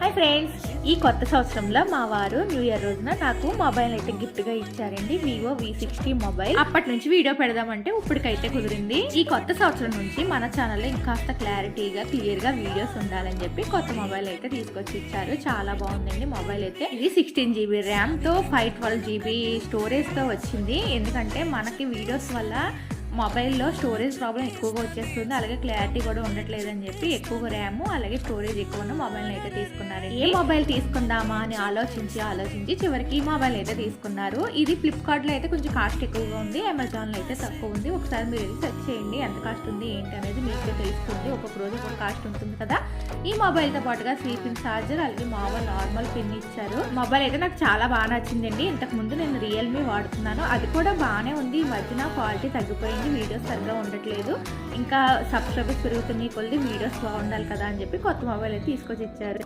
Hi friends ఈ కొత్త సంవత్సరంలో మా వారు న్యూ ఇయర్ రోజున నాకు మొబైల్ అయితే గిఫ్ట్గా ఇచ్చారండి వివో వి సిక్స్టీ మొబైల్ అప్పటి నుంచి వీడియో పెడదామంటే ఇప్పటికైతే కుదిరింది. ఈ కొత్త సంవత్సరం నుంచి మన ఛానల్లో ఇంకాస్త క్లారిటీగా క్లియర్గా వీడియోస్ ఉండాలని చెప్పి కొత్త మొబైల్ అయితే తీసుకొచ్చి ఇచ్చారు. చాలా బాగుందండి మొబైల్ అయితే. ఇది సిక్స్టీన్ జీబీ ర్యామ్తో ఫైవ్ ట్వెల్వ్ జీబీ స్టోరేజ్తో వచ్చింది. ఎందుకంటే మనకి వీడియోస్ వల్ల మొబైల్లో స్టోరేజ్ ప్రాబ్లం ఎక్కువగా వచ్చేస్తుంది. అలాగే క్లారిటీ కూడా ఉండట్లేదు అని చెప్పి ఎక్కువ ర్యామ్ అలాగే స్టోరేజ్ ఎక్కువ ఉన్న మొబైల్ అయితే తీసుకున్నారు ఏ మొబైల్ తీసుకుందామా అని ఆలోచించి ఆలోచించి చివరికి ఈ మొబైల్ అయితే తీసుకున్నారు. ఇది ఫ్లిప్కార్ట్లో అయితే కొంచెం కాస్ట్ ఎక్కువగా ఉంది. అమెజాన్లో అయితే తక్కువ ఉంది. ఒకసారి మీరు వెళ్ళి సెర్చ్ చేయండి. ఎంత కాస్ట్ ఉంది ఏంటి అనేది మీకు తెలుస్తుంది. ఒక్కొక్క రోజు ఒక్కొక్క కాస్ట్ ఉంటుంది కదా. ఈ మొబైల్తో పాటుగా స్లీపింగ్ చార్జర్ అలాగే మామూలు నార్మల్ పిన్ ఇచ్చారు. మొబైల్ అయితే నాకు చాలా బాగా నచ్చిందండి. ఇంతకు ముందు నేను రియల్మీ వాడుతున్నాను. అది కూడా బాగానే ఉంది. ఈ మధ్యన క్వాలిటీ తగ్గిపోయింది. వీడియోస్ సరిగ్గా ఉండట్లేదు. ఇంకా సబ్స్క్రైబర్స్ పెరుగుతున్నాయి కొద్ది వీడియోస్ బాగుండాలి కదా అని చెప్పి కొత్త మొబైల్ అయితే తీసుకొచ్చి ఇచ్చారు.